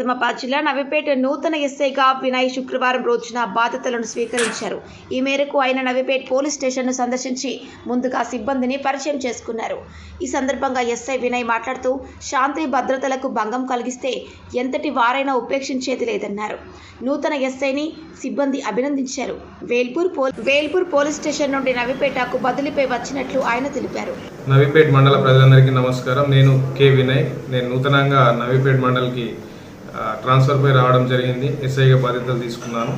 నిజామాబాద్ జిల్లా నవిపేట నూతన ఎస్ఐగా వినయ్ శుక్రవారం రోజున బాధ్యతలను స్వీకరించారు. ఈ మేరకు ఆయన నవిపేట్ పోలీస్ స్టేషన్ను సందర్శించి ముందుగా సిబ్బందిని పరిచయం చేసుకున్నారు. ఈ సందర్భంగా ఎస్ఐ వినయ్ మాట్లాడుతూ శాంతి భద్రతలకు భంగం కలిగిస్తే ఎంతటి వారైనా ఉపేక్షించేది లేదన్నారు. నూతన ఎస్ఐని సిబ్బంది అభినందించారు. వేల్పూర్ వేల్పూర్ పోలీస్ స్టేషన్ నుండి నవిపేటకు బదిలీపై వచ్చినట్లు ఆయన తెలిపారు. నవీపేట్ మండల ప్రజలందరికీ నమస్కారం. నేను కే. వినయ్. నేను నూతనంగా నవీపేట్ మండల్కి ట్రాన్స్ఫర్పై రావడం జరిగింది. ఎస్ఐగా బాధ్యతలు తీసుకున్నాను.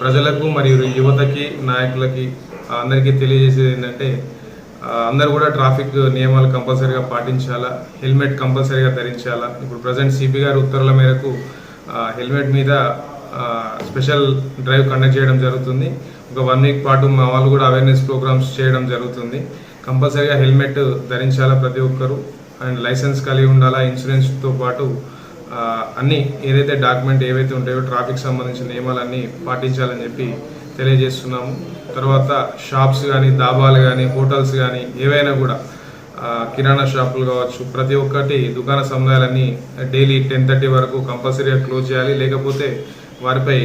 ప్రజలకు మరియు యువతకి నాయకులకి అందరికీ తెలియజేసేది ఏంటంటే అందరు అందరూ కూడా ట్రాఫిక్ నియమాలు కంపల్సరీగా పాటించాలా హెల్మెట్ కంపల్సరీగా ధరించాలా. ఇప్పుడు ప్రజెంట్ సిపి గారు ఉత్తర్వుల మేరకు హెల్మెట్ మీద స్పెషల్ డ్రైవ్ కండక్ట్ చేయడం జరుగుతుంది. ఒక వన్ వీక్ పాటు మా వాళ్ళు కూడా అవేర్నెస్ ప్రోగ్రామ్స్ చేయడం జరుగుతుంది. కంపల్సరీగా హెల్మెట్ ధరించాలా ప్రతి ఒక్కరూ. అండ్ లైసెన్స్ కలిగి ఉండాలా ఇన్సూరెన్స్తో పాటు అన్నీ ఏదైతే డాక్యుమెంట్ ఏవైతే ఉంటాయో ట్రాఫిక్ సంబంధించిన నియమాలన్నీ పాటించాలని చెప్పి తెలియజేస్తున్నాము. తర్వాత షాప్స్ కానీ దాబాలు కానీ హోటల్స్ కానీ ఏవైనా కూడా కిరాణా షాపులు కావచ్చు ప్రతి ఒక్కటి దుకాణ సముదాయాలన్నీ డైలీ టెన్ థర్టీ వరకు కంపల్సరీగా క్లోజ్ చేయాలి. లేకపోతే వారిపై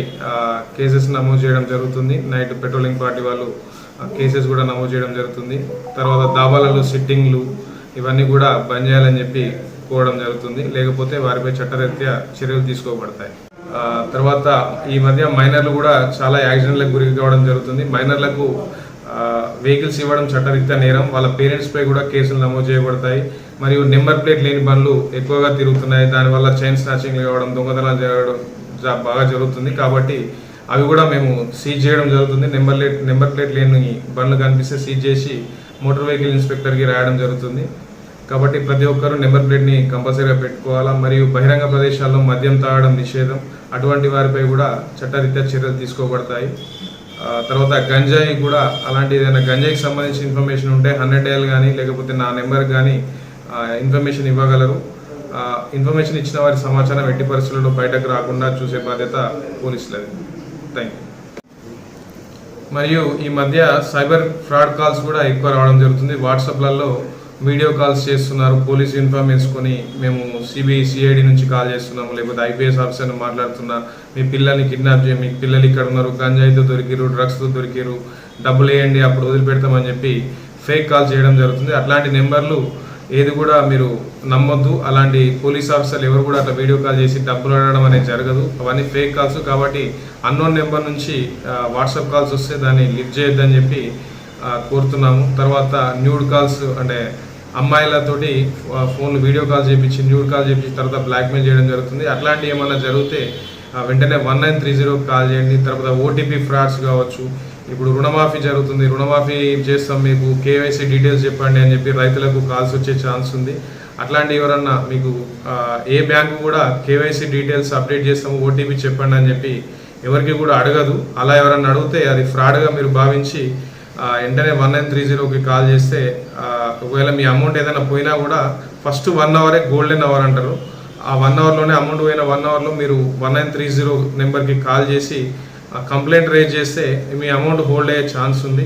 కేసెస్ నమోదు చేయడం జరుగుతుంది. నైట్ పెట్రోలింగ్ పార్టీ వాళ్ళు కేసెస్ కూడా నమోదు చేయడం జరుగుతుంది. తర్వాత దాబాలలో సిట్టింగ్లు ఇవన్నీ కూడా బంద్ చేయాలని చెప్పి కోవడం జరుగుతుంది. లేకపోతే వారిపై చట్టరీత్యా చర్యలు తీసుకోబడతాయి. తర్వాత ఈ మధ్య మైనర్లు కూడా చాలా యాక్సిడెంట్లకు గురి కావడం జరుగుతుంది. మైనర్లకు వెహికల్స్ ఇవ్వడం చట్టరీత్యా నేరం. వాళ్ళ పేరెంట్స్పై కూడా కేసులు నమోదు చేయబడతాయి. మరియు నెంబర్ ప్లేట్ లేని బండ్లు ఎక్కువగా తిరుగుతున్నాయి. దానివల్ల చైన్ స్నాచింగ్ కావడం దొంగతనాలు జరగడం బాగా జరుగుతుంది. కాబట్టి అవి కూడా మేము సీజ్ చేయడం జరుగుతుంది. నెంబర్ ప్లేట్ నెంబర్ ప్లేట్ లేని బండ్లు కనిపిస్తే సీజ్ చేసి మోటార్ వెహికల్ ఇన్స్పెక్టర్కి రాయడం జరుగుతుంది. కాబట్టి ప్రతి ఒక్కరూ నెంబర్ ప్లేట్ని కంపల్సరీగా పెట్టుకోవాలా? మరియు బహిరంగ ప్రదేశాల్లో మద్యం తాగడం నిషేధం. అటువంటి వారిపై కూడా చట్టరీత్యా చర్యలు తీసుకోబడతాయి. తర్వాత గంజాయి కూడా అలాంటి ఏదైనా గంజాయికి సంబంధించిన ఇన్ఫర్మేషన్ ఉంటే హండ్రెడ్ డేలు కానీ లేకపోతే నా నెంబర్ కానీ ఇన్ఫర్మేషన్ ఇవ్వగలరు. ఇన్ఫర్మేషన్ ఇచ్చిన వారి సమాచారం ఎట్టి పరిస్థితుల్లో బయటకు రాకుండా చూసే బాధ్యత పోలీసులది. థ్యాంక్ యూ మరియు ఈ మధ్య సైబర్ ఫ్రాడ్ కాల్స్ కూడా ఎక్కువ రావడం జరుగుతుంది. వాట్సాప్లలో వీడియో కాల్స్ చేస్తున్నారు పోలీస్ యూనిఫామ్ వేసుకొని మేము సిబిఐ సిఐడి నుంచి కాల్ చేస్తున్నాము లేకపోతే ఐపీఎస్ ఆఫీసర్ని మాట్లాడుతున్నా మీ పిల్లల్ని కిడ్నాప్ చేయ మీ పిల్లలు ఇక్కడ ఉన్నారు గంజాయితో దొరికిరు డ్రగ్స్తో దొరికిరు డబ్బులు వేయండి అప్పుడు వదిలిపెడతామని చెప్పి ఫేక్ కాల్ చేయడం జరుగుతుంది. అట్లాంటి నెంబర్లు ఏది కూడా మీరు నమ్మొద్దు. అలాంటి పోలీస్ ఆఫీసర్లు ఎవరు కూడా అట్లా వీడియో కాల్ చేసి డబ్బులు అడగడం అనేది జరగదు. అవన్నీ ఫేక్ కాల్స్ కాబట్టి అన్నోన్ నెంబర్ నుంచి వాట్సాప్ కాల్స్ వస్తే దాన్ని లిఫ్ట్ చేయొద్దని చెప్పి కోరుతున్నాము. తర్వాత న్యూడ్ కాల్స్ అంటే అమ్మాయిలతోటి ఫోన్ ఫోన్లు వీడియో కాల్ చేయించి న్యూడ్ కాల్ చేయించి తర్వాత బ్లాక్మెయిల్ చేయడం జరుగుతుంది. అట్లాంటివి ఏమైనా జరిగితే వెంటనే వన్ నైన్ త్రీ జీరోకి కాల్ చేయండి. తర్వాత ఓటీపీ ఫ్రాడ్స్ కావచ్చు. ఇప్పుడు రుణమాఫీ జరుగుతుంది. రుణమాఫీ చేస్తాం మీకు. కేవైసీ డీటెయిల్స్ చెప్పండి అని చెప్పి రైతులకు కాల్స్ వచ్చే ఛాన్స్ ఉంది. అట్లాంటి ఎవరన్నా మీకు ఏ బ్యాంకు కూడా కేవైసీ డీటెయిల్స్ అప్డేట్ చేస్తాము ఓటీపీ చెప్పండి అని చెప్పి ఎవరికి కూడా అడగదు. అలా ఎవరన్నా అడిగితే అది ఫ్రాడ్గా మీరు భావించి వెంటనే వన్ నైన్ త్రీ జీరోకి కాల్ చేస్తే ఒకవేళ మీ అమౌంట్ ఏదైనా పోయినా కూడా ఫస్ట్ వన్ అవరే గోల్డెన్ అవర్ అంటారు. ఆ వన్ అవర్లోనే అమౌంట్ పోయిన వన్ అవర్లో మీరు వన్ నైన్ త్రీ జీరో నెంబర్కి కాల్ చేసి కంప్లైంట్ రేజ్ చేస్తే మీ అమౌంట్ హోల్డ్ అయ్యే ఛాన్స్ ఉంది.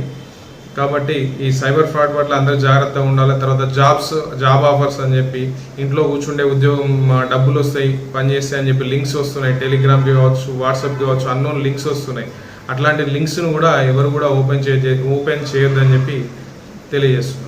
కాబట్టి ఈ సైబర్ ఫ్రాడ్ పట్ల అందరూ జాగ్రత్తగా ఉండాలి. తర్వాత జాబ్స్ జాబ్ ఆఫర్స్ అని చెప్పి ఇంట్లో కూర్చుండే ఉద్యోగం డబ్బులు వస్తాయి పని చేస్తాయి అని చెప్పి లింక్స్ వస్తున్నాయి. టెలిగ్రామ్కి కావచ్చు వాట్సాప్కి కావచ్చు అన్నోన్ లింక్స్ వస్తున్నాయి. అట్లాంటి లింక్స్ను కూడా ఎవరు కూడా ఓపెన్ చే ఓపెన్ చేయొద్దని చెప్పి తెలియజేస్తున్నాం.